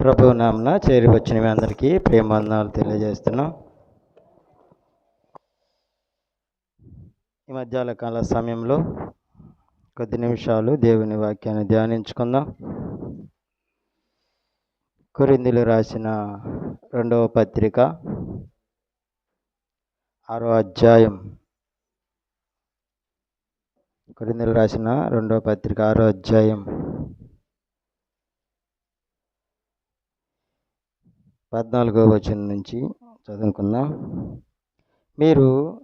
ప్రభు నామన చేరి వచ్చిన మీ అందరికీ ప్రేమాందనాలు తెలియజేస్తున్నాం. ఈ మధ్యాహ్న కాల సమయంలో కొద్ది నిమిషాలు దేవుని వాక్యాన్ని ధ్యానించుకుందాం. కురిందులు రాసిన రెండవ పత్రిక ఆరో అధ్యాయం. కురిందులు రాసిన రెండవ పత్రిక ఆరో అధ్యాయం. పద్నాలుగో వచనం నుంచి చదువుకుందాం. మీరు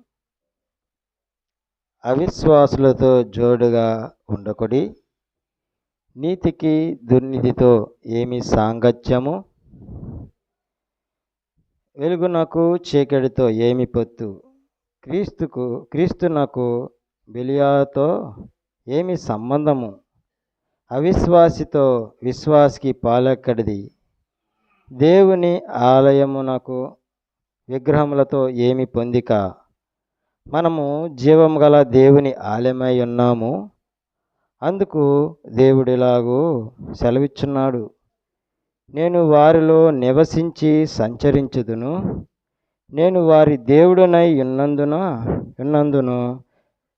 అవిశ్వాసులతో జోడుగా ఉండకుడి నీతికి దుర్నీతితో ఏమి సాంగత్యము? వెలుగునకు చీకటితో ఏమి పొత్తు? క్రీస్తుకు క్రీస్తునకు బెలియాతో ఏమి సంబంధము? అవిశ్వాసితో విశ్వాసికి పాలెక్కడిది? దేవుని ఆలయమునకు విగ్రహములతో ఏమి పొందిక? మనము జీవము గల దేవుని ఆలయమై ఉన్నాము. అందుకు దేవుడిలాగూ సెలవిచ్చున్నాడు. నేను వారిలో నివసించి సంచరించుదును. నేను వారి దేవుడునై ఉన్నందున ఉన్నందును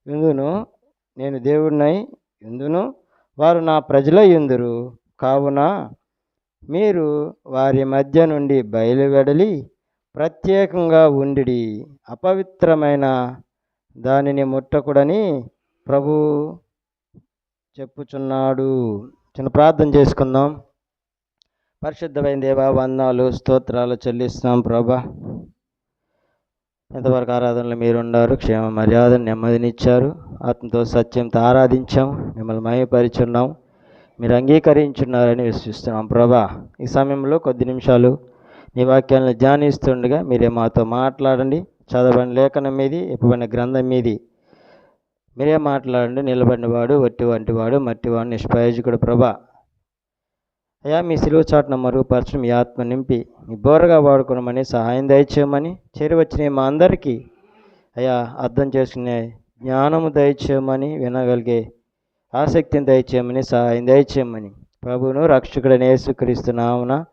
ఇందును నేను దేవుడినై ఇందును వారు నా ప్రజల ఎందురు? కావున మీరు వారి మధ్య నుండి బయలువెడలి ప్రత్యేకంగా ఉండిడి అపవిత్రమైన దానిని ముట్టకుడని ప్రభు చెప్పుచున్నాడు. చిన్న ప్రార్థన చేసుకుందాం. పరిశుద్ధమైన దేవా వందాలు స్తోత్రాలు చెల్లిస్తున్నాం ప్రభా. ఎంతవరకు ఆరాధనలు మీరున్నారు క్షేమ మర్యాద నెమ్మదినిచ్చారు. ఆత్మతో సత్యంతో ఆరాధించాం మిమ్మల్ని మయపరిచున్నాం మీరు అంగీకరించున్నారని విశ్వసిస్తున్నాం. ప్రభా ఈ సమయంలో కొద్ది నిమిషాలు నీ వాక్యాలను ధ్యానిస్తుండగా మీరే మాతో మాట్లాడండి. చదవని లేఖనం మీది ఇప్పబడిన గ్రంథం మీది. మీరే మాట్లాడండి. నిలబడినవాడు వట్టి వంటి వాడు మట్టివాడు నిష్ప్రయోజకుడు. ప్రభా అయ్యా మీ సిలువ చాటున మరుగుపరచడం మీ ఆత్మ నింపి మీ బోరగా వాడుకోవడమని సహాయం దయచేయమని చేరివచ్చిన మా అందరికీ అయ్యా అర్థం చేసుకునే జ్ఞానము దయచేయమని వినగలిగే ఆసక్తిని దయచేయమని సహాయం దయచేయమని ప్రభువును రక్షకుడైన యేసుక్రీస్తునామున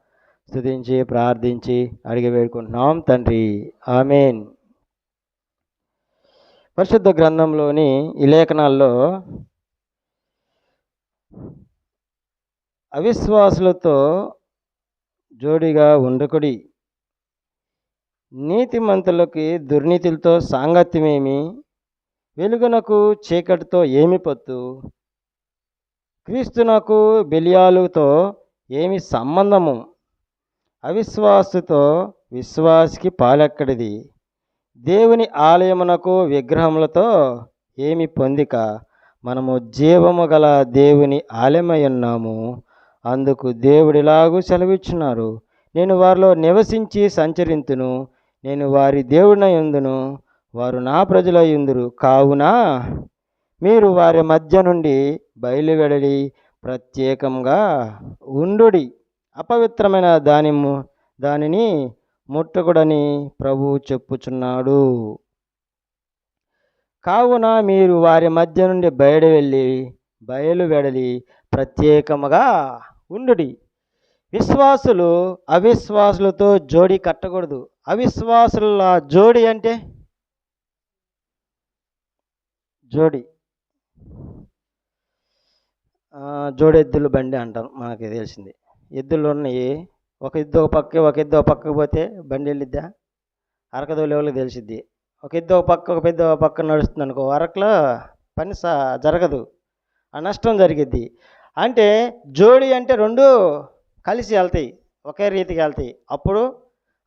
స్థుతించి ప్రార్థించి అడిగి వేడుకుంటున్నాం తండ్రి. ఆమెన్. పరిశుద్ధ గ్రంథంలోని ఈ లేఖనాల్లో అవిశ్వాసులతో జోడిగా ఉండకుడి. నీతిమంతులకి దుర్నీతులతో సాంగత్యమేమి? వెలుగునకు చీకటితో ఏమి పొత్తు? క్రీస్తునకు బెలియాలుతో ఏమి సంబంధము? అవిశ్వాసుతో విశ్వాసికి పాలెక్కడిది? దేవుని ఆలయమునకు విగ్రహములతో ఏమి పొందిక? మనము జీవము గల దేవుని ఆలయమై ఉన్నాము. అందుకు దేవుడిలాగూ సెలవిచ్చున్నారు. నేను వారిలో నివసించి సంచరింతును. నేను వారి దేవుడినయుందును వారు నా ప్రజలయ్యుందురు ఉందురు. కావున మీరు వారి మధ్య నుండి బయలువెడలి ప్రత్యేకంగా ఉండుడి. అపవిత్రమైన దాని దానిని ముట్టకుడని ప్రభు చెప్పుచున్నాడు. కావున మీరు వారి మధ్య నుండి బయట వెళ్ళి బయలు వెడలి ప్రత్యేకముగా ఉండుడి. విశ్వాసులు అవిశ్వాసులతో జోడి కట్టకూడదు. అవిశ్వాసుల జోడి అంటే? జోడి. జోడెద్దుల బండి అంటారు. మనకి తెలిసింది. ఎద్దులు ఉన్నాయి. ఒక ఎద్దు ఒక పక్క ఒక ఎద్దు ఒక పక్కకు పోతే బండి వెళ్ళిద్దా? అరకదోలు ఎవరికి తెలిసిద్ది? ఒక ఎద్దు ఒక పక్క ఒక పెద్ద ఒక పక్క నడుస్తుంది అనుకో అరకలో పని సా జరగదు. ఆ నష్టం జరిగిద్ది. అంటే జోడి అంటే రెండు కలిసి వెళ్తాయి. ఒకే రీతికి వెళ్తాయి. అప్పుడు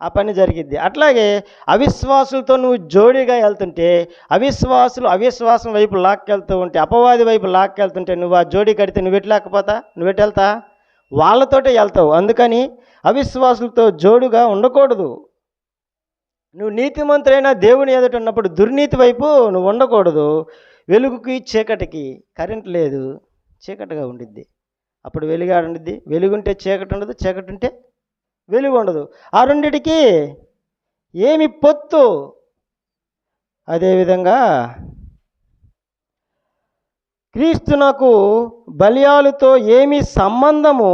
ఆ పని జరిగిద్ది. అట్లాగే అవిశ్వాసులతో నువ్వు జోడిగా వెళ్తుంటే అవిశ్వాసులు అవిశ్వాసం వైపు లాక్కెళ్తూ ఉంటే అపవాది వైపు లాక్కెళ్తుంటే నువ్వు ఆ జోడి కడితే నువ్వు ఎట్లాకపోతా నువ్వు ఎటు వెళ్తా? వాళ్ళతోటే వెళ్తావు. అందుకని అవిశ్వాసులతో జోడుగా ఉండకూడదు. నువ్వు నీతిమంతులైన దేవుని ఎదుట ఉన్నప్పుడు దుర్నీతి వైపు నువ్వు ఉండకూడదు. వెలుగుకి చీకటికి కరెంట్ లేదు. చీకటిగా ఉండిద్ది. అప్పుడు వెలుగాడు ఉండిద్ది వెలుగుంటే చీకటి ఉండదు చీకటి ఉంటే వెలుగు ఉండదు ఆ రెండిటికి ఏమి పొత్తు? అదేవిధంగా క్రీస్తునకు బలియాలతో ఏమి సంబంధము?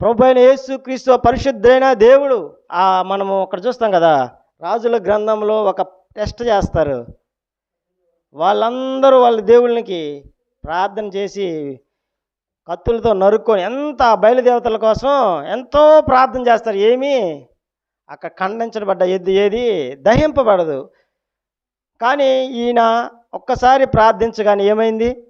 ప్రభు అయిన యేసు క్రీస్తు పరిశుద్ధైన దేవుడు. ఆ మనము అక్కడ చూస్తాం కదా రాజుల గ్రంథంలో ఒక టెస్ట్ చేస్తారు. వాళ్ళందరూ వాళ్ళ దేవుళ్ళకి ప్రార్థన చేసి కత్తులతో నరుక్కొని ఎంత బయలుదేవతల కోసం ఎంతో ప్రార్థన చేస్తారు ఏమీ? అక్కడ ఖండించబడ్డ ఎద్దు ఏది? దహింపబడదు. కానీ ఈయన ఒక్కసారి ప్రార్థించగానే ఏమైంది?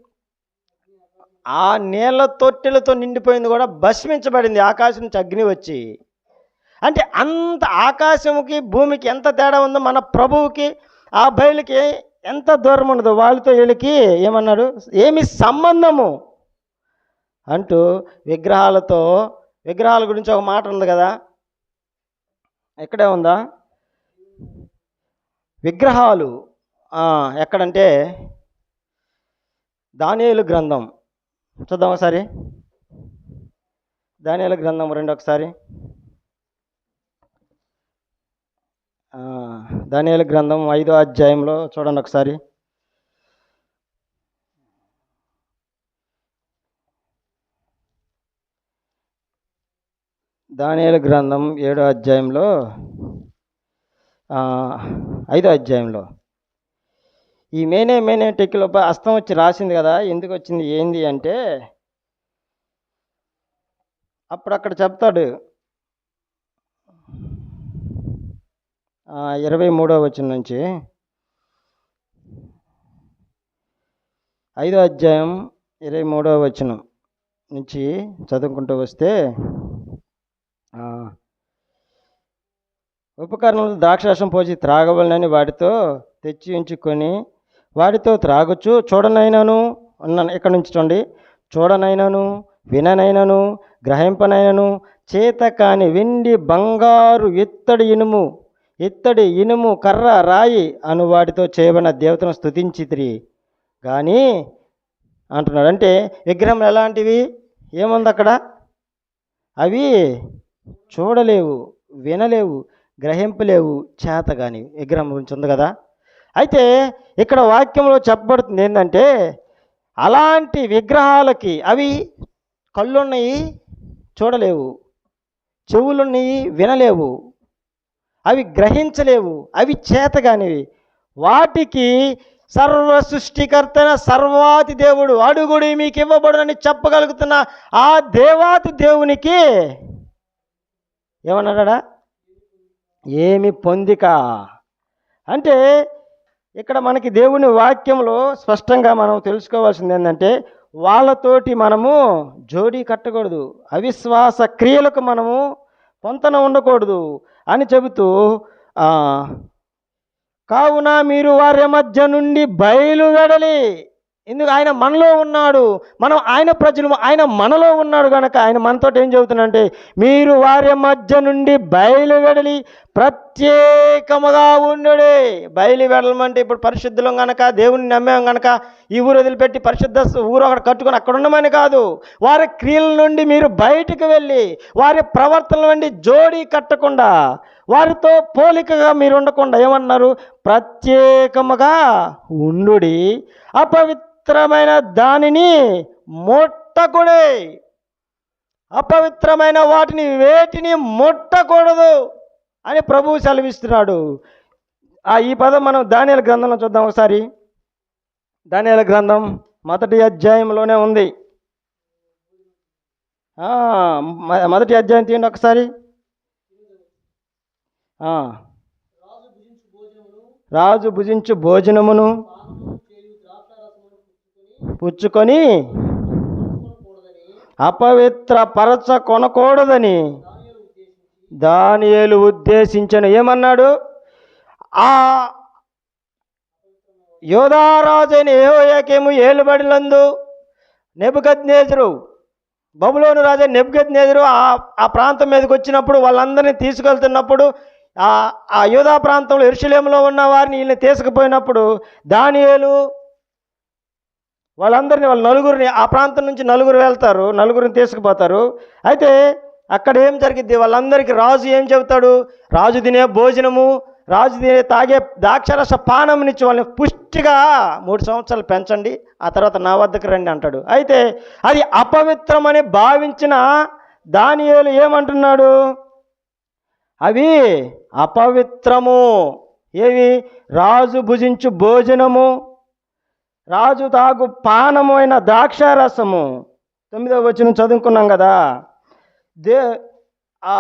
ఆ నీళ్ళ తొట్టెలతో నిండిపోయింది కూడా భస్మించబడింది. ఆకాశం నుంచి అగ్ని వచ్చి. అంటే అంత ఆకాశముకి భూమికి ఎంత తేడా ఉందో మన ప్రభువుకి ఆ బయలుకి ఎంత దూరం ఉండదు వాళ్ళతో వీళ్ళకి ఏమన్నాడు? ఏమి సంబంధము అంటూ విగ్రహాలతో విగ్రహాల గురించి ఒక మాట ఉంది కదా? ఎక్కడే ఉందా? విగ్రహాలు ఎక్కడంటే దానియలు గ్రంథం. చూద్దాం ఒకసారి. దానియలు గ్రంథం రెండు ఒకసారి. దానియలు గ్రంథం ఐదో అధ్యాయంలో చూడండి ఒకసారి. దానియేలు గ్రంథం ఏడో అధ్యాయంలో ఐదో అధ్యాయంలో. ఈ మేనే మేనే టెక్కిలో అస్తం వచ్చి రాసింది కదా ఎందుకు వచ్చింది ఏంది అంటే అప్పుడు అక్కడ చెప్తాడు. ఇరవై మూడో వచ్చిన నుంచి. ఐదో అధ్యాయం ఇరవై మూడో వచనం నుంచి చదువుకుంటూ వస్తే ఉపకరణలు ద్రాక్షరసం పోసి త్రాగవలనని వాటితో తెచ్చి ఉంచుకొని వాటితో త్రాగొచ్చు. చూడనైనాను అన్నాను ఇక్కడ నుంచి చూడండి. చూడనైనాను విననైనను గ్రహింపనైనను. చేత కాని వెండి బంగారు ఇత్తడి ఇనుము ఇత్తడి ఇనుము కర్ర రాయి అను వాటితో చేయబడిన దేవతను స్తుతించితిరి. కానీ అంటున్నాడు అంటే విగ్రహం ఎలాంటివి? ఏముంది అక్కడ అవి చూడలేవు వినలేవు గ్రహింపలేవు చేత కానీ విగ్రహం గురించి ఉంది కదా? అయితే ఇక్కడ వాక్యంలో చెప్పబడుతుంది ఏంటంటే అలాంటి విగ్రహాలకి అవి కళ్ళున్నాయి చూడలేవు. చెవులున్నాయి వినలేవు. అవి గ్రహించలేవు అవి చేతగానివి. వాటికి సర్వ సృష్టికర్తన సర్వాతి దేవుడు అడుగుడి మీకు ఇవ్వబడునని చెప్పగలుగుతున్న ఆ దేవాతి దేవునికి ఏమన్నాడా ఏమి పొందిక? అంటే ఇక్కడ మనకి దేవుని వాక్యంలో స్పష్టంగా మనం తెలుసుకోవాల్సింది ఏంటంటే వాళ్ళతోటి మనము జోడీ కట్టకూడదు అవిశ్వాస క్రియలకు మనము పొంతన ఉండకూడదు అని చెబుతూ కావున మీరు వారి మధ్య నుండి బయలువెడలి. ఎందుకు ఆయన మనలో ఉన్నాడు? మనం ఆయన ప్రజలు ఆయన మనలో ఉన్నాడు కనుక ఆయన మనతో ఏం చెబుతున్నంటే మీరు వారి మధ్య నుండి బయలువెడలి ప్రత్యేకముగా ఉండుడే. బయలు వెడలమంటే ఇప్పుడు పరిశుద్ధులం గనక దేవుని నమ్మాం గనక ఈ ఊరు వదిలిపెట్టి పరిశుద్ధ ఊరు అక్కడ కట్టుకొని అక్కడ ఉండమని కాదు. వారి క్రియల నుండి మీరు బయటకు వెళ్ళి వారి ప్రవర్తన నుండి జోడీ కట్టకుండా వారితో పోలికగా మీరు ఉండకుండా ఏమన్నారు? ప్రత్యేకముగా ఉండుడి. అపవిత్రమైన దానిని ముట్టకుడే. అపవిత్రమైన వాటిని వేటిని ముట్టకూడదు అని ప్రభువు సెలవిస్తున్నాడు. ఆ ఈ పదం మనం దానియాల గ్రంథంలో చూద్దాం ఒకసారి. దానియాల గ్రంథం మొదటి అధ్యాయంలోనే ఉంది. మొదటి అధ్యాయం తీయండి ఒకసారి. రాజు భుజించు భోజనమును పుచ్చుకొని అపవిత్ర పరచ కొనకూడదని దానియేలు ఉద్దేశించను. ఏమన్నాడు? ఆ యోధారాజైన ఏహోయాకేము ఏలుబడిలందు నెబుకద్నేజరు బబులోని రాజా నెబుకద్నేజరు ఆ ఆ ప్రాంతం మీదకి వచ్చినప్పుడు వాళ్ళందరినీ తీసుకెళ్తున్నప్పుడు ఆ ఆ యోధా ప్రాంతంలో ఎరుషులేములో ఉన్న వారిని వీళ్ళని తీసుకుపోయినప్పుడు దానియేలు వాళ్ళందరినీ వాళ్ళ నలుగురిని ఆ ప్రాంతం నుంచి నలుగురు వెళ్తారు నలుగురిని తీసుకుపోతారు. అయితే అక్కడ ఏం జరిగిద్ది? వాళ్ళందరికీ రాజు ఏం చెబుతాడు? రాజు తినే భోజనము రాజు తినే తాగే ద్రాక్షరస పానమునిచ్చి వాళ్ళని పుష్టిగా మూడు సంవత్సరాలు పెంచండి ఆ తర్వాత నా వద్దకు రండి అంటాడు. అయితే అది అపవిత్రమని భావించిన దానియోలు ఏమంటున్నాడు? అవి అపవిత్రము. ఏవి? రాజు భుజించు భోజనము. రాజు తాగు పానము అయిన ద్రాక్షారసము. తొమ్మిదవ వచ్చిన చదువుకున్నాం కదా. దే ఆ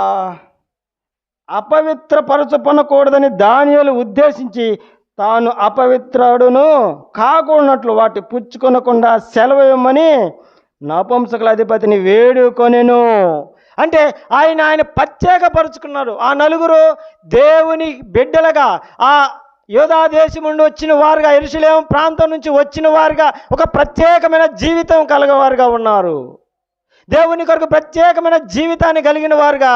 అపవిత్రపరచపనకూడదని దానియలు ఉద్దేశించి తాను అపవిత్రుడును కాకూడనట్లు వాటి పుచ్చుకొనకుండా సెలవు ఇవ్వమని నపుంసకుల అధిపతిని వేడుకొనెను. అంటే ఆయన ఆయన ప్రత్యేకపరుచుకున్నారు ఆ నలుగురు దేవుని బిడ్డలుగా ఆ యోధా దేశం నుండి వచ్చిన వారుగా ఎరుసలేం ప్రాంతం నుంచి వచ్చిన వారుగా ఒక ప్రత్యేకమైన జీవితం కలగవారుగా ఉన్నారు. దేవుని కొరకు ప్రత్యేకమైన జీవితాన్ని కలిగిన వారుగా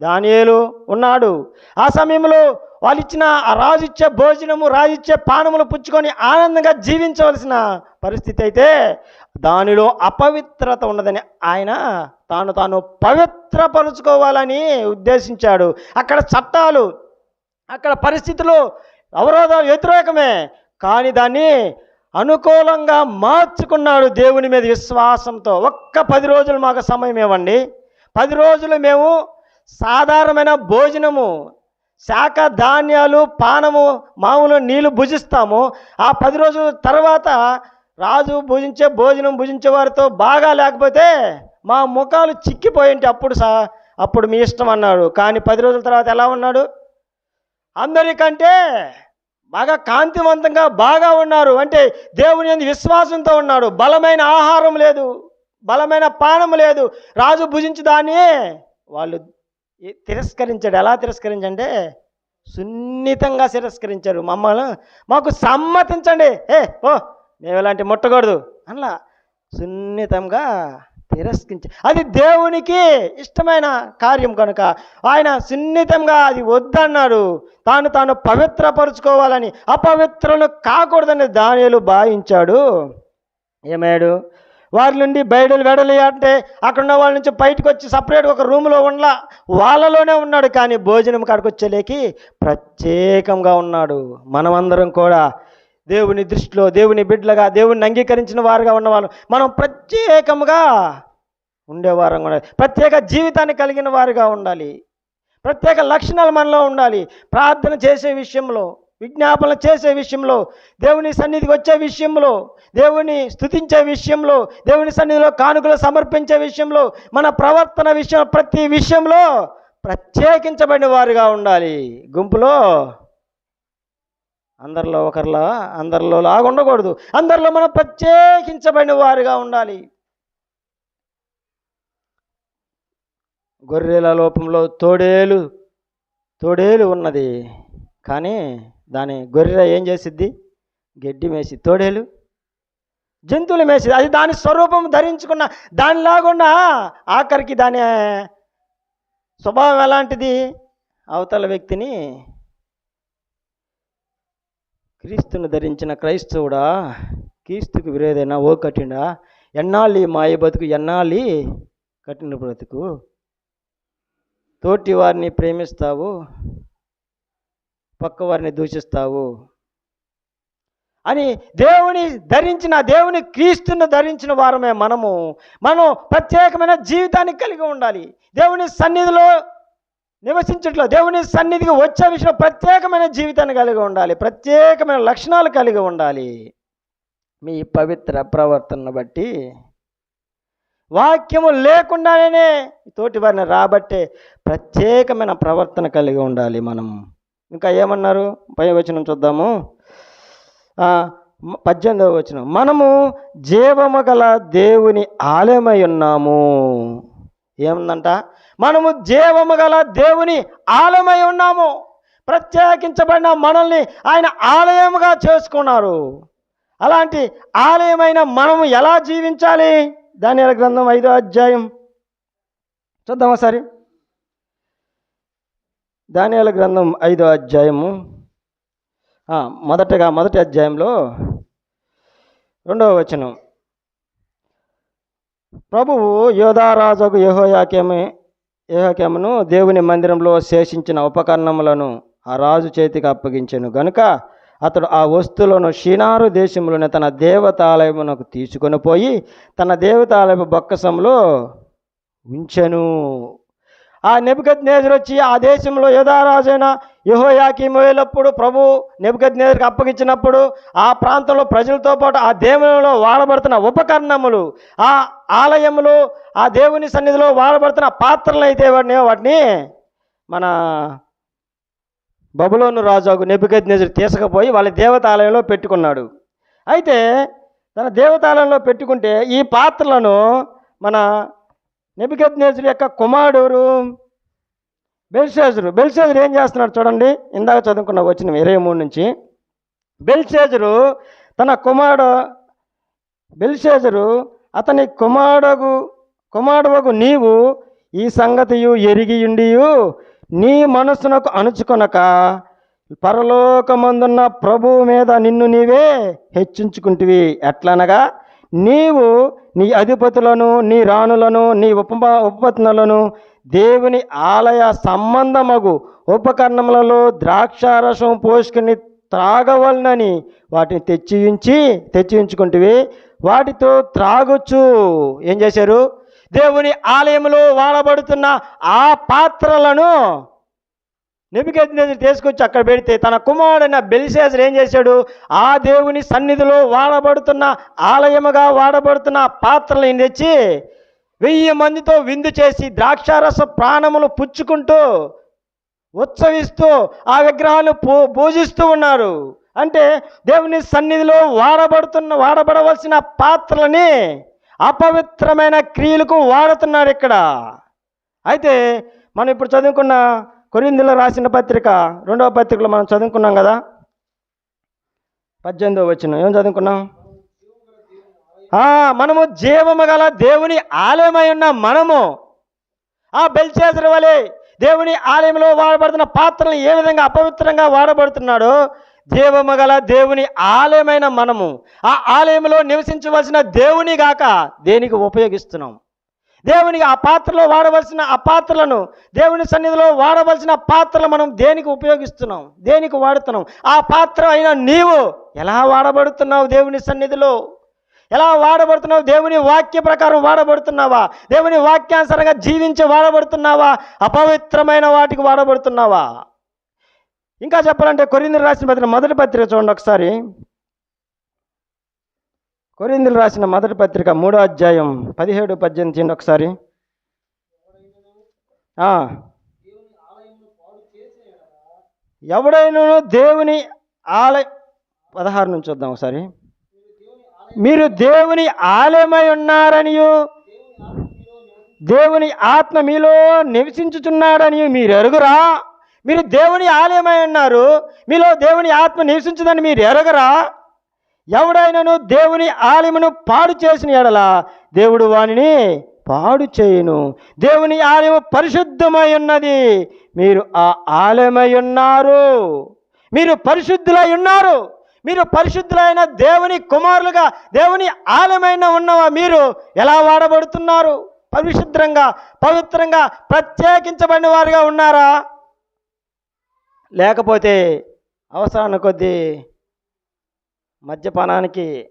దానియేలు ఉన్నాడు. ఆ సమయంలో వాళ్ళు ఇచ్చిన ఆ రాజు ఇచ్చే భోజనము రాజు ఇచ్చే పానములు పుచ్చుకొని ఆనందంగా జీవించవలసిన పరిస్థితి అయితే దానిలో అపవిత్రత ఉన్నదని ఆయన తాను తాను పవిత్రపరుచుకోవాలని ఉద్దేశించాడు. అక్కడ చట్టాలు అక్కడ పరిస్థితులు అవరోధాలు వ్యతిరేకమే. కానీ దాన్ని అనుకూలంగా మార్చుకున్నాడు దేవుని మీద విశ్వాసంతో. ఒక్క పది రోజులు మాకు సమయం ఇవ్వండి. పది రోజులు మేము సాధారణమైన భోజనము శాఖ ధాన్యాలు పానము మామూలు నీళ్ళు భుజిస్తాము. ఆ పది రోజుల తర్వాత రాజు భుజించే భోజనం భుజించే వారితో బాగా లేకపోతే మా ముఖాలు చిక్కిపోయింటే అప్పుడు సా అప్పుడు మీ ఇష్టం అన్నాడు. కానీ పది రోజుల తర్వాత ఎలా ఉన్నాడు? అందరికంటే బాగా కాంతివంతంగా బాగా ఉన్నారు. అంటే దేవుని యందు విశ్వాసంతో ఉన్నాడు. బలమైన ఆహారం లేదు. బలమైన పానం లేదు. రాజు భుజించి దాన్ని వాళ్ళు తిరస్కరించాడు. ఎలా తిరస్కరించంటే సున్నితంగా తిరస్కరించారు. మమ్మల్ని మాకు సమ్మతించండి. ఏ ఓ మేము ఇలాంటి ముట్టకూడదు. అలా సున్నితంగా తిరస్కరించ అది దేవునికి ఇష్టమైన కార్యం కనుక ఆయన సున్నితంగా అది వద్దన్నాడు. తాను తాను పవిత్రపరుచుకోవాలని అపవిత్రులు కాకూడదని దానిలు భావించాడు. ఏమయ్యాడు? వారి నుండి బయటలు వెడలి అంటే అక్కడ ఉన్న వాళ్ళ నుంచి బయటకు వచ్చి సపరేట్ ఒక రూమ్లో ఉండలా వాళ్ళలోనే ఉన్నాడు. కానీ భోజనం కాడికి వచ్చేలేకి ప్రత్యేకంగా ఉన్నాడు. మనమందరం కూడా దేవుని దృష్టిలో దేవుని బిడ్డలుగా దేవుని అంగీకరించిన వారుగా ఉన్నవాళ్ళు. మనం ప్రత్యేకంగా ఉండేవారం ఉండాలి ప్రత్యేక జీవితాన్ని కలిగిన వారుగా ఉండాలి. ప్రత్యేక లక్షణాలు మనలో ఉండాలి. ప్రార్థన చేసే విషయంలో విజ్ఞాపన చేసే విషయంలో దేవుని సన్నిధికి వచ్చే విషయంలో దేవుని స్తుతించే విషయంలో దేవుని సన్నిధిలో కానుకలు సమర్పించే విషయంలో మన ప్రవర్తన విషయం ప్రతి విషయంలో ప్రత్యేకించబడిన వారుగా ఉండాలి. గుంపులో అందరిలో ఒకరిలా అందరిలో లాగా ఉండకూడదు. అందరిలో మనం ప్రత్యేకించబడిన వారుగా ఉండాలి. గొర్రెల లోపంలో తోడేలు తోడేలు ఉన్నది. కానీ దాని గొర్రె ఏం చేసిద్ది? గడ్డి మేసి తోడేలు జంతువులు మేసేది అది దాని స్వరూపం ధరించుకున్న దానిలాగున్న ఆఖరికి దాని స్వభావం ఎలాంటిది? అవతల వ్యక్తిని క్రీస్తును ధరించిన క్రైస్తవుడా? క్రీస్తుకు విరోధైనా? ఓ కట్టిండా ఎన్నాళ్ళు మాయ బతుకు? ఎన్నాళ్ళు కఠిన బ్రతుకు? తోటి వారిని ప్రేమిస్తావు పక్క వారిని దూషిస్తావు అని దేవుని ధరించిన దేవుని క్రీస్తును ధరించిన వారమే మనము. మనం ప్రత్యేకమైన జీవితాన్ని కలిగి ఉండాలి. దేవుని సన్నిధిలో నివసించట్లో దేవుని సన్నిధికి వచ్చే విషయంలో ప్రత్యేకమైన జీవితాన్ని కలిగి ఉండాలి. ప్రత్యేకమైన లక్షణాలు కలిగి ఉండాలి. మీ పవిత్ర ప్రవర్తనను బట్టి వాక్యము లేకుండానే తోటి వారిని రాబట్టే ప్రత్యేకమైన ప్రవర్తన కలిగి ఉండాలి మనం. ఇంకా ఏమన్నారు? పై వచనం చూద్దాము. పద్దెనిమిదవ వచనం. మనము జీవము గల దేవుని ఆలయమై ఉన్నాము. ఏముందంట? మనము జీవము గల దేవుని ఆలయమై ఉన్నాము. ప్రత్యేకించబడిన మనల్ని ఆయన ఆలయముగా చేసుకున్నారు. అలాంటి ఆలయమైన మనము ఎలా జీవించాలి? దాని గ్రంథం ఐదో అధ్యాయం. చూద్దాం ఒకసారి. దానియాల గ్రంథం ఐదో అధ్యాయము. మొదటగా మొదటి అధ్యాయంలో రెండవ వచనం. ప్రభువు యోధారాజుకు యెహోయాకేమి యెహోయాకేమును దేవుని మందిరంలో శేషించిన ఉపకరణములను ఆ రాజు చేతికి అప్పగించెను. గనుక అతడు ఆ వస్తువులను షీనారు దేశంలోని తన దేవతాలయమునకు తీసుకొని పోయి తన దేవతాలయపు బొక్కసంలో ఉంచెను. ఆ నెబద్ నేజర్ వచ్చి ఆ దేశంలో యోధారాజైన యహోయాకీము వేలప్పుడు ప్రభు నెబద్ నేజర్కి అప్పగించినప్పుడు ఆ ప్రాంతంలో ప్రజలతో పాటు ఆ దేవునిలో వాడబడుతున్న ఉపకరణములు ఆ ఆలయములు ఆ దేవుని సన్నిధిలో వాడబడుతున్న పాత్రలు అయితే వాటిని వాటిని మన బబులోను రాజాకు నెబద్ నేజర్ తీసుకుపోయి వాళ్ళ దేవతాలయంలో పెట్టుకున్నాడు. అయితే తన దేవతాలయంలో పెట్టుకుంటే ఈ పాత్రలను మన నెబికద్నేజర్ యొక్క కుమారుడు బెల్సేజరు బెల్సేజరు ఏం చేస్తున్నాడు చూడండి. ఇందాక చదువుకున్న వచ్చిన ఇరవై మూడు నుంచి. బెల్సేజరు తన కుమారుడు బెల్షేజరు అతని కుమారుడు కుమారుడుకు నీవు ఈ సంగతియు ఎరిగియుండియు నీ మనస్సునకు అణుచుకొనక పరలోకమందున్న ప్రభువు మీద నిన్ను నీవే హెచ్చించుకుంటువి. ఎట్లనగా నీవు నీ అధిపతులను నీ రాణులను నీ ఉప ఉపపత్నులను దేవుని ఆలయ సంబంధమగు ఉపకరణములలో ద్రాక్షారసం పోసుకుని త్రాగవలనని వాటిని తెచ్చి ఉంచి తెచ్చి వాటితో త్రాగొచ్చు ఏం చేశారు? దేవుని ఆలయంలో వాడబడుతున్న ఆ పాత్రలను నెబికెద్నేజర్ తీసుకొచ్చి అక్కడ పెడితే తన కుమారుడైన బెలిసేజర్ ఏం చేశాడు? ఆ దేవుని సన్నిధిలో వాడబడుతున్న ఆలయముగా వాడబడుతున్న పాత్రలను తెచ్చి వెయ్యి మందితో విందు చేసి ద్రాక్షారస ప్రాణములు పుచ్చుకుంటూ ఉత్సవిస్తూ ఆ విగ్రహాలు పూ పూజిస్తూ ఉన్నారు. అంటే దేవుని సన్నిధిలో వాడబడుతున్న వాడబడవలసిన పాత్రలని అపవిత్రమైన క్రియలకు వాడుతున్నారు ఇక్కడ. అయితే మనం ఇప్పుడు చదువుకున్న కొరిందులో రాసిన పత్రిక రెండవ పత్రికలో మనం చదువుకున్నాం కదా? పద్దెనిమిదో వచ్చిన ఏం చదువుకున్నాం? మనము జీవము గల దేవుని ఆలయమై ఉన్న మనము ఆ బెల్చేసర్ వలె దేవుని ఆలయంలో వాడబడుతున్న పాత్రలు ఏ విధంగా అపవిత్రంగా వాడబడుతున్నాడో జీవము గల దేవుని ఆలయమైన మనము ఆ ఆలయంలో నివసించవలసిన దేవుని గాక దేనికి ఉపయోగిస్తున్నాం? దేవునికి ఆ పాత్రలో వాడవలసిన ఆ పాత్రలను దేవుని సన్నిధిలో వాడవలసిన పాత్రలు మనం దేనికి ఉపయోగిస్తున్నాం దేనికి వాడుతున్నాం? ఆ పాత్ర అయిన నీవు ఎలా వాడబడుతున్నావు దేవుని సన్నిధిలో? ఎలా వాడబడుతున్నావు? దేవుని వాక్య ప్రకారం వాడబడుతున్నావా? దేవుని వాక్యానుసారంగా జీవించి వాడబడుతున్నావా? అపవిత్రమైన వాటికి వాడబడుతున్నావా? ఇంకా చెప్పాలంటే కొరిందులు రాసిన పత్రిక మొదటి పత్రిక చూడండి ఒకసారి. కొరిందులు రాసిన మొదటి పత్రిక మూడో అధ్యాయం పదిహేడు పద్దెనిమిది చేయండి ఒకసారి. ఎవడైనా దేవుని ఆలయ పదహారు నుంచి చూద్దాం ఒకసారి. మీరు దేవుని ఆలయమై ఉన్నారనియు దేవుని ఆత్మ మీలో నివసించుచున్నాడని మీరు ఎరుగురా? మీరు దేవుని ఆలయమై ఉన్నారు మీలో దేవుని ఆత్మ నివసించుదని మీరు ఎరగరా? ఎవడైనను దేవుని ఆలయమును పాడు చేసిన ఎడల దేవుడు వానిని పాడు చేయును. దేవుని ఆలయము పరిశుద్ధమై ఉన్నది. మీరు ఆ ఆలయమై ఉన్నారు. మీరు పరిశుద్ధులై ఉన్నారు. మీరు పరిశుద్ధులైన దేవుని కుమారులుగా దేవుని ఆలయమైన ఉన్నవా మీరు ఎలా వాడబడుతున్నారు? పరిశుద్ధంగా పవిత్రంగా ప్రత్యేకించబడిన వారుగా ఉన్నారా? లేకపోతే అవసరాన్ని కొద్దీ మద్యపానానికి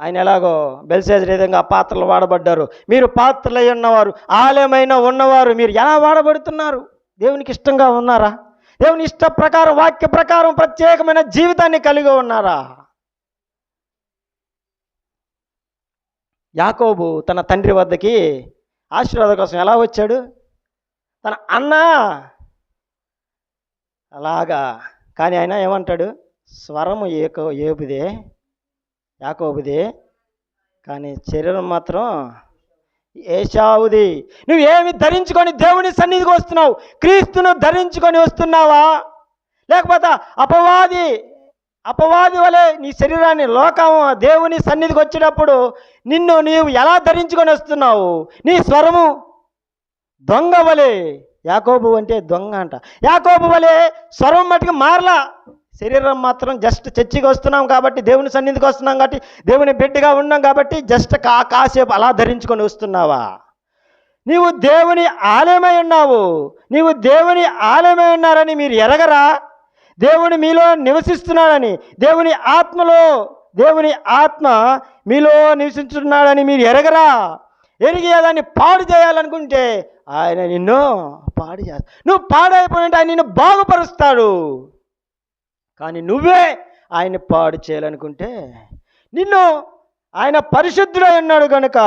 ఆయన ఎలాగో బెల్సేజ్ విధంగా పాత్రలు వాడబడ్డారు. మీరు పాత్రలై ఉన్నవారు ఆలయమైన ఉన్నవారు మీరు ఎలా వాడబడుతున్నారు? దేవునికి ఇష్టంగా ఉన్నారా? దేవుని ఇష్ట ప్రకారం వాక్య ప్రకారం ప్రత్యేకమైన జీవితాన్ని కలిగి ఉన్నారా? యాకోబు తన తండ్రి వద్దకి ఆశీర్వాదం కోసం ఎలా వచ్చాడు? తన అన్న అలాగా. కానీ ఆయన ఏమంటాడు? స్వరము ఏకో ఏపుదే యాకోబుదే కానీ శరీరం మాత్రం ఏషావుది. నువ్వు ఏమి ధరించుకొని దేవుని సన్నిధికి వస్తున్నావు? క్రీస్తును ధరించుకొని వస్తున్నావా? లేకపోతే అపవాది అపవాది వలె నీ శరీరాన్ని లోకం దేవుని సన్నిధికి వచ్చేటప్పుడు నిన్ను నీవు ఎలా ధరించుకొని వస్తున్నావు? నీ స్వరము దొంగ వలె. యాకోబు అంటే దొంగ అంట. యాకోబు వలె స్వరం మటుకు మారలా. శరీరం మాత్రం జస్ట్ చర్చికి వస్తున్నాం కాబట్టి దేవుని సన్నిధికి వస్తున్నాం కాబట్టి దేవుని బిడ్డగా ఉన్నాం కాబట్టి జస్ట్ కా కాసేపు అలా ధరించుకొని వస్తున్నావా? నీవు దేవుని ఆలయమై ఉన్నావు. నీవు దేవుని ఆలయమై ఉన్నారని మీరు ఎరగరా? దేవుని మీలో నివసిస్తున్నాడని దేవుని ఆత్మలో దేవుని ఆత్మ మీలో నివసించున్నాడని మీరు ఎరగరా? ఎరిగి దాన్ని పాడు చేయాలనుకుంటే ఆయన నిన్ను పాడు చేస్తా నువ్వు పాడైపోయినట్టు ఆయన నిన్ను బాగుపరుస్తాడు. కానీ నువ్వే ఆయన్ని పాడు చేయాలనుకుంటే నిన్ను ఆయన పరిశుద్ధుడై ఉన్నాడు కనుక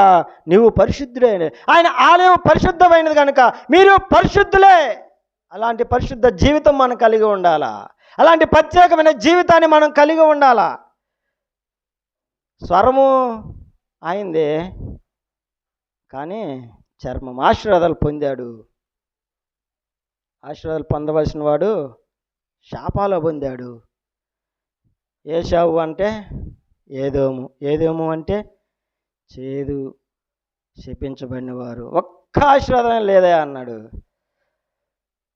నువ్వు పరిశుద్ధుడైన ఆయన ఆలయం పరిశుద్ధమైనది కనుక మీరు పరిశుద్ధులే. అలాంటి పరిశుద్ధ జీవితం మనం కలిగి ఉండాలా? అలాంటి ప్రత్యేకమైన జీవితాన్ని మనం కలిగి ఉండాలా? స్వరము ఆయిందే కానీ చర్మం ఆశీర్వాదాలు పొందాడు. ఆశీర్వాదాలు పొందవలసిన వాడు శాపాలు పొందాడు. ఏషావు అంటే ఏదోము ఏదోము అంటే చేదు శపించబడిన వారు ఒక్క ఆశీర్వాదం లేదా అన్నాడు.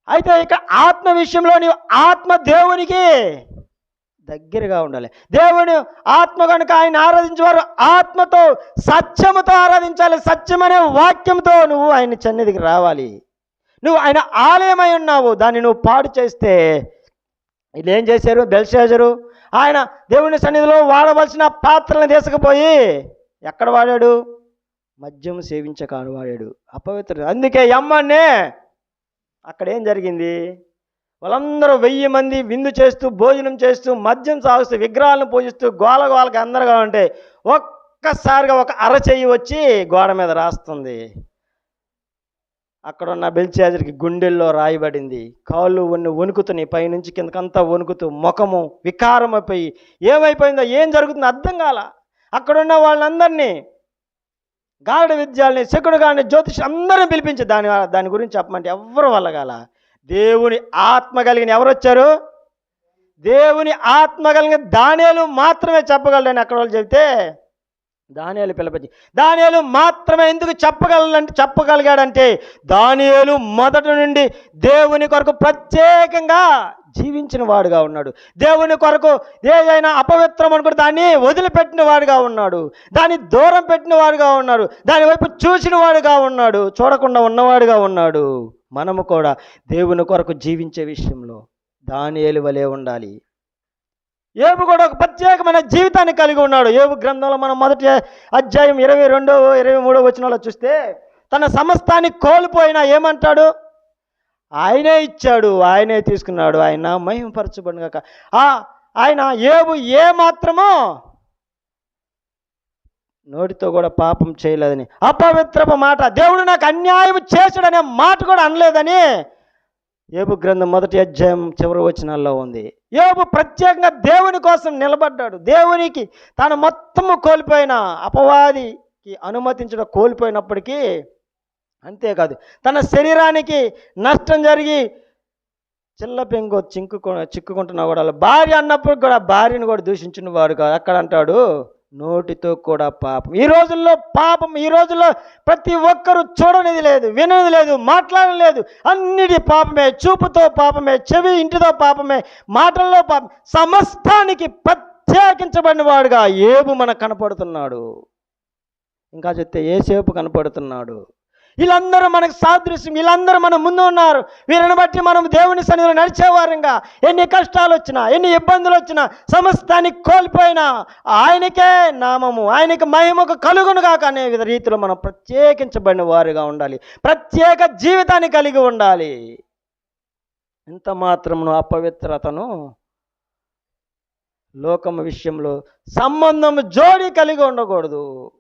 అయితే ఇక ఆత్మ విషయంలో నీవు ఆత్మ దేవునికి దగ్గరగా ఉండాలి. దేవుని ఆత్మ కనుక ఆయన ఆరాధించేవారు ఆత్మతో సత్యముతో ఆరాధించాలి. సత్యమనే వాక్యంతో నువ్వు ఆయన సన్నిధికి రావాలి. నువ్వు ఆయన ఆలయమై ఉన్నావు. దాన్ని నువ్వు పాడు చేస్తే వీళ్ళు ఏం చేశారు? బెల్షేజరు. ఆయన దేవుని సన్నిధిలో వాడవలసిన పాత్రలను తీసుకుపోయి ఎక్కడ వాడాడు? మద్యం సేవించకాడు వాడాడు. అపవిత్ర. అందుకే ఎమ్మన్నే అక్కడ ఏం జరిగింది? వాళ్ళందరూ వెయ్యి మంది విందు చేస్తూ భోజనం చేస్తూ మద్యం సాగుతూ విగ్రహాలను పూజిస్తూ గోల గోలకి అందరుగా ఉంటే ఒక్కసారిగా ఒక అరచెయ్యి వచ్చి గోడ మీద రాస్తుంది. అక్కడ ఉన్న బెల్చాజర్కి గుండెల్లో రాయబడింది. కాళ్ళు ఉన్న వణుకుతున్నాయి పైనుంచి కిందకంతా వణుకుతూ ముఖము వికారమైపోయి ఏమైపోయిందో ఏం జరుగుతుందో అర్థం కాల. అక్కడున్న వాళ్ళందరినీ గాఢ విద్యాలని శకుడు గాని జ్యోతిష్ అందరిని పిలిపించి దాని దాని గురించి చెప్పమంటే ఎవరు వల్లగాల దేవుని ఆత్మ కలిగిన ఎవరు వచ్చారు దేవుని ఆత్మ కలిగిన దానేలు మాత్రమే చెప్పగలడని అక్కడ వాళ్ళు చెబితే దానియాలు పిలపచ్చి దానియాలు మాత్రమే ఎందుకు చెప్పగలంటే చెప్పగలిగాడంటే దానియాలు మొదటి నుండి దేవుని కొరకు ప్రత్యేకంగా జీవించిన వాడుగా ఉన్నాడు. దేవుని కొరకు ఏదైనా అపవిత్రం అనుకుంటే దాన్ని వదిలిపెట్టిన వాడుగా ఉన్నాడు. దాన్ని దూరం పెట్టిన వాడుగా ఉన్నాడు. దాని వైపు చూసిన వాడుగా ఉన్నాడు. చూడకుండా ఉన్నవాడుగా ఉన్నాడు. మనము కూడా దేవుని కొరకు జీవించే విషయంలో దానియేలు వలె ఉండాలి. ఏబు కూడా ఒక ప్రత్యేకమైన జీవితాన్ని కలిగి ఉన్నాడు. ఏబు గ్రంథంలో మనం మొదటి అధ్యాయం ఇరవై రెండవ ఇరవై మూడో వచనంలో చూస్తే తన సమస్తాన్ని కోల్పోయినా ఏమంటాడు? ఆయనే ఇచ్చాడు ఆయనే తీసుకున్నాడు ఆయన మహిమపరచబడినక కాక ఆ ఆయన ఏబు ఏ మాత్రమో నోటితో కూడా పాపం చేయలేదని అపవిత్రపు మాట దేవుడు నాకు అన్యాయం చేశాడనే మాట కూడా అనలేదని ఏబు గ్రంథం మొదటి అధ్యాయం చివరి వచనాల్లో ఉంది. యోబు ప్రత్యేకంగా దేవుని కోసం నిలబడ్డాడు. దేవునికి తాను మొత్తము కోల్పోయిన అపవాదికి అనుమతించడం కోల్పోయినప్పటికీ అంతేకాదు. తన శరీరానికి నష్టం జరిగి చిల్ల పెంగు చింకు చిక్కుకుంటున్నా కూడా భార్య అన్నప్పుడు కూడా భార్యను కూడా దూషించిన వాడు కాదు. అక్కడ అంటాడు నోటితో కూడా పాపం. ఈ రోజుల్లో పాపం ఈ రోజుల్లో ప్రతి ఒక్కరూ చూడనిది లేదు వినది లేదు మాట్లాడలేదు అన్నిటి పాపమే చూపుతో పాపమే చెవి ఇంటితో పాపమే మాటల్లో పాపం. సమస్తానికి ప్రత్యేకించబడిన వాడుగా ఏబు మనకు కనపడుతున్నాడు. ఇంకా చెప్తే ఏసేపు కనపడుతున్నాడు. వీళ్ళందరూ మనకు సాదృశ్యం వీళ్ళందరూ మన ముందు ఉన్నారు. వీరిని బట్టి మనం దేవుని సన్నిధిలో నడిచేవారంగా. ఎన్ని కష్టాలు వచ్చినా ఎన్ని ఇబ్బందులు వచ్చినా సమస్తాన్ని కోల్పోయినా ఆయనకే నామము ఆయనకి మహిమకు కలుగును కాక అనే వివిధ రీతిలో మనం ప్రత్యేకించబడిన వారుగా ఉండాలి. ప్రత్యేక జీవితాన్ని కలిగి ఉండాలి. ఇంత మాత్రమును అపవిత్రతను లోకము విషయంలో సంబంధం జోడి కలిగి ఉండకూడదు.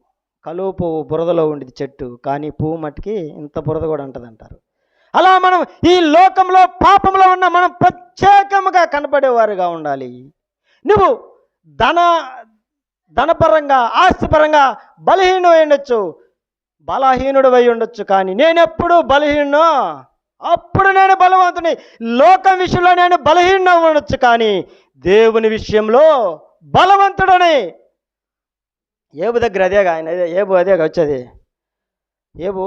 కలువ పువ్వు బురదలో ఉండేది చెట్టు కానీ పువ్వు మట్టికి ఇంత బురద కూడా ఉంటుంది అంటారు అలా మనం ఈ లోకంలో పాపంలో ఉన్న మనం ప్రత్యేకముగా కనపడేవారుగా ఉండాలి. నువ్వు ధన ధనపరంగా ఆస్తిపరంగా బలహీనమై ఉండొచ్చు బలహీనుడు అయి ఉండొచ్చు కానీ నేనెప్పుడు బలహీనో అప్పుడు నేను బలవంతుని. లోకం విషయంలో నేను బలహీన ఉండొచ్చు కానీ దేవుని విషయంలో బలవంతుడని ఏబు దగ్గర అదేగా ఆయన అదే ఏబు అదేగా వచ్చేది. ఏబు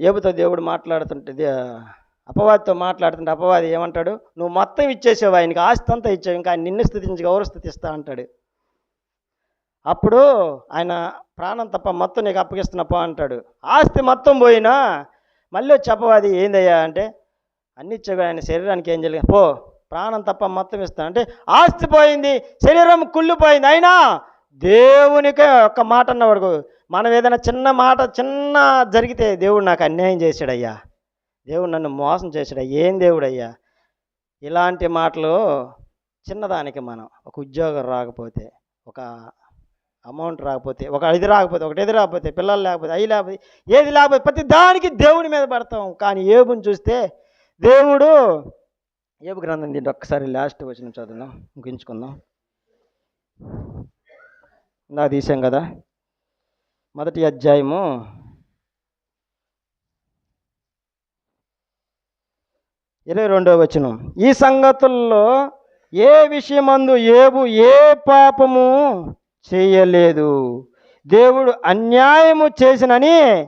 ఏబుతో దేవుడు మాట్లాడుతుంటే అపవాదితో మాట్లాడుతుంటే అపవాది ఏమంటాడు? నువ్వు మొత్తం ఇచ్చేసావు ఆయనకి ఆస్తి అంతా ఇచ్చావు ఇంకా ఆయన నిన్ను స్థుతించి ఎవరు స్థుతిస్తా అంటాడు. అప్పుడు ఆయన ప్రాణం తప్ప మొత్తం నీకు అప్పగిస్తున్నప్ప అంటాడు. ఆస్తి మొత్తం పోయినా మళ్ళీ వచ్చి అపవాది ఏందయ్యా? అంటే అన్ని ఇచ్చావు ఆయన శరీరానికి ఏం జరిగింది పో ప్రాణం తప్ప మొత్తం ఇస్తా. అంటే ఆస్తి పోయింది శరీరం కుళ్ళిపోయింది అయినా దేవునికే ఒక్క మాట అన్నవాడు మనం ఏదైనా చిన్న మాట చిన్న జరిగితే దేవుడు నాకు అన్యాయం చేశాడయ్యా. దేవుడు నన్ను మోసం చేశాడు. ఏం దేవుడయ్యా? ఇలాంటి మాటలు చిన్నదానికి మనం ఒక ఉద్యోగం రాకపోతే ఒక అమౌంట్ రాకపోతే ఒక ఇది రాకపోతే ఒకటి ఇది రాకపోతే పిల్లలు లేకపోతే అవి లేకపోతే ఏది లేకపోతే ప్రతి దానికి దేవుడి మీద పడతాం. కానీ ఏబుని చూస్తే దేవుడు ఏబు గ్రంథం దీంట్లో ఒక్కసారి లాస్ట్ వచ్చిన చదువుదాం ముగించుకుందాం. నా తీసాం కదా. మొదటి అధ్యాయము ఇరవై రెండవ వచనం. ఈ సంగతుల్లో ఏ విషయమందు ఏబు ఏ పాపము చేయలేదు. దేవుడు అన్యాయము చేసినని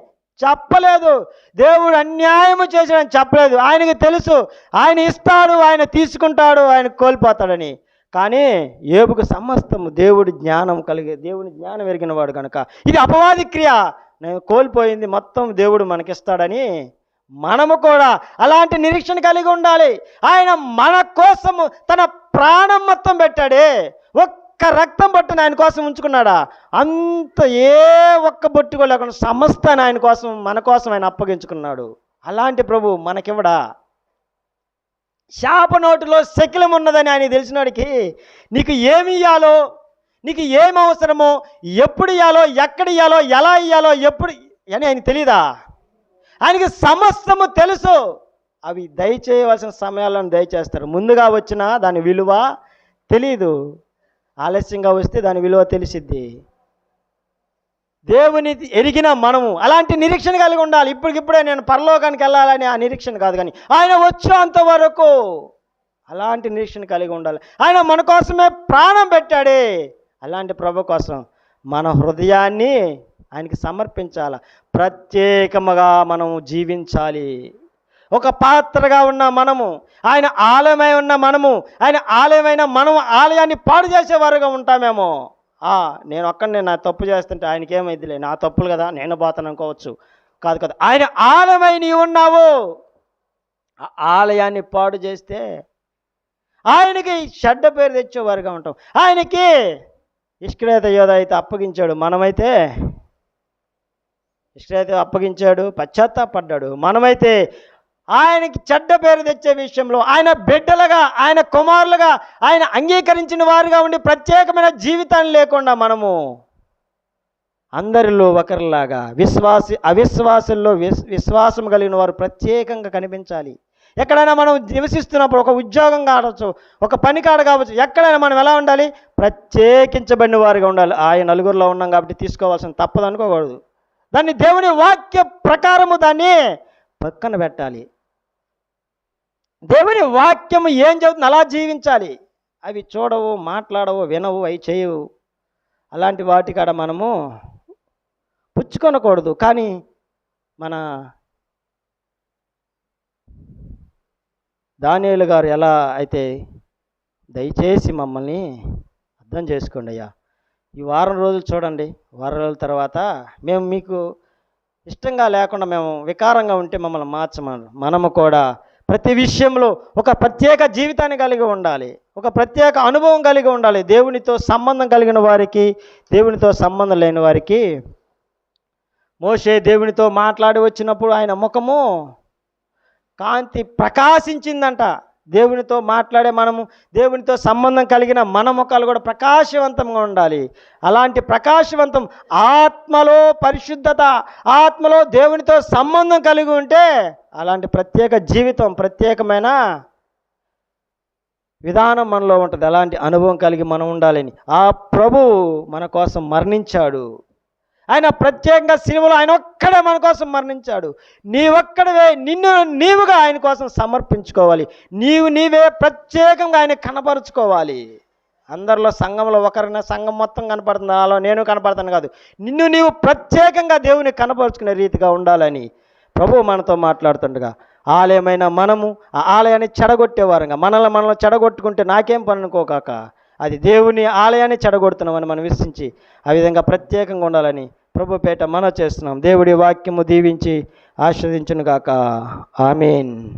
చెప్పలేదు. దేవుడు అన్యాయము చేసినని చెప్పలేదు. ఆయనకి తెలుసు. ఆయన ఇస్తాడు ఆయన తీసుకుంటాడు ఆయన కోల్పోతాడని. కానీ ఏబుకు సమస్తము దేవుడి జ్ఞానం కలిగే దేవుని జ్ఞానం ఎరిగిన వాడు కనుక ఇది అపవాది క్రియ. నేను కోల్పోయింది మొత్తం దేవుడు మనకిస్తాడని మనము కూడా అలాంటి నిరీక్షణ కలిగి ఉండాలి. ఆయన మన కోసము తన ప్రాణం మొత్తం పెట్టాడే. ఒక్క రక్తం బొట్టును ఆయన కోసం ఉంచుకున్నాడా? అంత ఏ ఒక్క బొట్టుకో లేకుండా సమస్తాన్ని ఆయన కోసం మన కోసం ఆయన అప్పగించుకున్నాడు. అలాంటి ప్రభు మనకివ్వడా? శాప నోటిలో శకిలం ఉన్నదని ఆయన తెలిసినాడికి నీకు ఏమి ఇయ్యాలో నీకు ఏమి అవసరమో ఎప్పుడు ఇయ్యాలో ఎక్కడ ఇయ్యాలో ఎలా ఇయ్యాలో ఎప్పుడు అని ఆయన తెలీదా? ఆయనకి సమస్తము తెలుసు. అవి దయచేయవలసిన సమయాలను దయచేస్తారు. ముందుగా వచ్చినా దాని విలువ తెలీదు. ఆలస్యంగా వస్తే దాని విలువ తెలిసిద్ది. దేవుని ఎరిగిన మనము అలాంటి నిరీక్షణ కలిగి ఉండాలి. ఇప్పటికిప్పుడే నేను పరలోకానికి వెళ్ళాలని ఆ నిరీక్షణ కాదు కానీ ఆయన వచ్చేంత వరకు అలాంటి నిరీక్షణ కలిగి ఉండాలి. ఆయన మన కోసమే ప్రాణం పెట్టాడే. అలాంటి ప్రభు కోసం మన హృదయాన్ని ఆయనకి సమర్పించాలి. ప్రత్యేకముగా మనము జీవించాలి. ఒక పాత్రగా ఉన్న మనము ఆయన ఆలయమై ఉన్న మనము ఆయన ఆలయమైన మనము ఆలయాన్ని పాడు చేసేవారుగా ఉంటామేమో. నేను ఒక్కడిని నా తప్పు చేస్తుంటే ఆయనకి ఏమైందిలే నా తప్పులు కదా నేను పోతాను అనుకోవచ్చు. కాదు కదా. ఆయన ఆలయమై నీవు ఉన్నావు ఆలయాన్ని పాడు చేస్తే ఆయనకి చెడ్డ పేరు తెచ్చేవారుగా ఉంటాం. ఆయనకి ఇష్క్రేత యోధ అయితే అప్పగించాడు. మనమైతే ఇష్క్రేత అప్పగించాడు పశ్చాత్తాపడ్డాడు. మనమైతే ఆయనకి చెడ్డ పేరు తెచ్చే విషయంలో ఆయన బిడ్డలుగా ఆయన కుమారులుగా ఆయన అంగీకరించిన వారుగా ఉండి ప్రత్యేకమైన జీవితాన్ని లేకుండా మనము అందరిలో ఒకరిలాగా విశ్వాసి అవిశ్వాసుల్లో విశ్వాసం కలిగిన వారు ప్రత్యేకంగా కనిపించాలి. ఎక్కడైనా మనం నివసిస్తున్నప్పుడు ఒక ఉద్యోగం కావచ్చు ఒక పని కాడ కావచ్చు ఎక్కడైనా మనం ఎలా ఉండాలి? ప్రత్యేకించబడిన వారిగా ఉండాలి. ఆయన నలుగురిలో ఉన్నాం కాబట్టి తీసుకోవాల్సిన తప్పదు అనుకోకూడదు. దాన్ని దేవుని వాక్య ప్రకారము దాన్ని పక్కన పెట్టాలి. దేవుని వాక్యము ఏం చదువుతుంది అలా జీవించాలి. అవి చూడవు మాట్లాడవు వినవు అవి చేయవు. అలాంటి వాటి కాడ మనము పుచ్చుకొనకూడదు. కానీ మన దానియేలు గారు ఎలా అయితే దయచేసి మమ్మల్ని అర్థం చేసుకోండి అయ్యా. ఈ వారం రోజులు చూడండి. వారం రోజుల తర్వాత మేము మీకు ఇష్టంగా లేకుండా మేము వికారంగా ఉంటే మమ్మల్ని మార్చమను మనము కూడా ప్రతి విషయంలో ఒక ప్రత్యేక జీవితాన్ని కలిగి ఉండాలి. ఒక ప్రత్యేక అనుభవం కలిగి ఉండాలి. దేవునితో సంబంధం కలిగిన వారికి దేవునితో సంబంధం లేని వారికి. మోషే దేవునితో మాట్లాడి వచ్చినప్పుడు ఆయన ముఖము కాంతి ప్రకాశించిందంట. దేవునితో మాట్లాడే మనము దేవునితో సంబంధం కలిగిన మన ముఖాలు కూడా ప్రకాశవంతంగా ఉండాలి. అలాంటి ప్రకాశవంతం ఆత్మలో పరిశుద్ధత ఆత్మలో దేవునితో సంబంధం కలిగి ఉంటే అలాంటి ప్రత్యేక జీవితం ప్రత్యేకమైన విధానం మనలో ఉంటుంది. అలాంటి అనుభవం కలిగి మనం ఉండాలని. ఆ ప్రభువు మన కోసం మరణించాడు. ఆయన ప్రత్యేకంగా సిలువలో ఆయన ఒక్కడే మన కోసం మరణించాడు. నీ ఒక్కడవే నిన్ను నీవుగా ఆయన కోసం సమర్పించుకోవాలి. నీవు నీవే ప్రత్యేకంగా ఆయన కనపరుచుకోవాలి. అందరిలో సంఘంలో ఒకరిన సంఘం మొత్తం కనపడుతుంది. అలా నేను కనపడతాను కాదు. నిన్ను నీవు ప్రత్యేకంగా దేవుని కనపరుచుకునే రీతిగా ఉండాలని. ప్రభువు మనతో మాట్లాడుతుండగా ఆలయమైన మనము ఆ ఆలయాన్ని చెడగొట్టేవారంగా. మనల్ని మనల్ని చెడగొట్టుకుంటే నాకేం పని అనుకోకాక అది దేవుని ఆలయాన్ని చెడగొడుతున్నామని మనం విశ్వించి ఆ విధంగా ప్రత్యేకంగా ఉండాలని ప్రభు పేట మనం చేస్తున్నాం. దేవుడి వాక్యము దీవించి ఆస్వాదించునుగాక ఆమెన్.